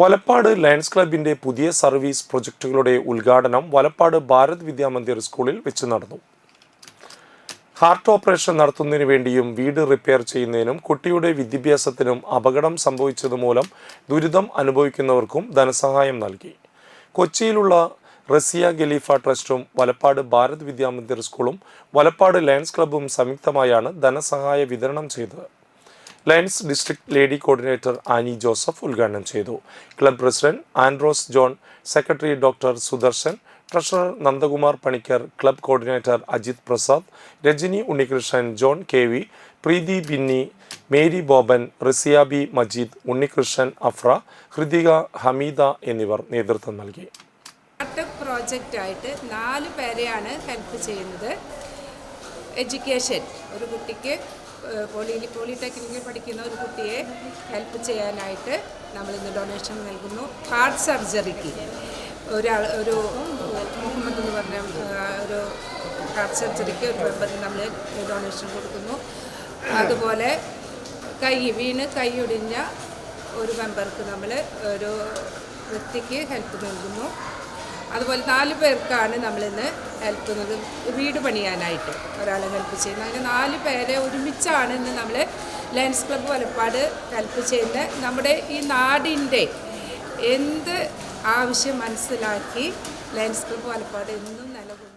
Valappad lions ക്ലബിന്റെ പുതിയ service പ്രൊജക്ടുകളുടെ ഉദ്ഘാടനം വലപ്പാട് ഭാരത് വിദ്യാമന്ദിർ സ്കൂളിൽ വെച്ച് നടന്നു. ഹാർട്ട് ഓപ്പറേഷൻ നടത്തുന്നതിനു വേണ്ടിയും വീട് റിപ്പയർ ചെയ്യുന്നതിനും കുട്ടിയുടെ വിദ്യാഭ്യാസത്തിനും അപകടം സംഭവിച്ചതുമൂലം ദുരിതം അനുഭവിക്കുന്നവർക്കും ധനസഹായം നൽകി. കൊച്ചിയിലുള്ള റസിയ ഖലീഫ ട്രസ്റ്റും വലപ്പാട് ഭാരത് വിദ്യാമന്ദിർ സ്കൂളും വലപ്പാട് ലയൺസ് ക്ലബ്ബും സംയുക്തമായാണ് ധനസഹായ വിതരണം ചെയ്തത്. Lions district lady coordinator Annie Joseph ഉദ്ഘാടനം ചെയ്തു. Club president Andros John secretary doctor Sudarshan treasurer Nandakumar Panicker club coordinator Ajith Prasad Rajani Unnikrishnan John K V Preethi Binny Mary Boban Riziyabi Majeed Unnikrishnan Afra Hridika Hameeda എന്നിവർ നേതൃത്വം നൽകി. Project പ്രോജക്റ്റായിട്ട് നാല് പേരെയാണ് help ചെയ്യുന്നത്. Education ഒരു കുട്ടിക്ക് poly പോളിടെക്നിക്കിൽ പഠിക്കുന്ന ഒരു കുട്ടിയെ ഹെൽപ്പ് ചെയ്യാനായിട്ട് നമ്മൾ ഇന്ന് ഡൊണേഷൻ നൽകുന്നു ഹാർട്ട് സർജറിക്ക് ഒരാൾ ഒരു മുഹമ്മദ് എന്ന് പറഞ്ഞ ഒരു ഹാർട്ട് സർജറിക്ക് ഒരു മെമ്പറിന് നമ്മൾ ഡൊണേഷൻ കൊടുക്കുന്നു. അതുപോലെ കൈ വീണ് കൈയൊടിഞ്ഞ ഒരു മെമ്പർക്ക് നമ്മൾ ഒരു വ്യക്തിക്ക് ഹെൽപ്പ് നൽകുന്നു. അതുപോലെ നാല് പേർക്കാണ് നമ്മളിന്ന് ഹെൽപ്പ് നൽകുന്നത് വീട് പണിയാനായിട്ട് ഒരാളെ ഹെൽപ്പ് ചെയ്യുന്നത്. അങ്ങനെ നാല് പേരെ ഒരുമിച്ചാണ് ഇന്ന് നമ്മൾ ലയൻസ് ക്ലബ്ബ് വലപ്പാട് ഹെൽപ്പ് ചെയ്യുന്നത്. നമ്മുടെ ഈ നാടിന്റെ എന്ത് ആവശ്യം മനസ്സിലാക്കി ലയൻസ് ക്ലബ്ബ് വലപ്പാട് എന്നും നിലകൊള്ളും.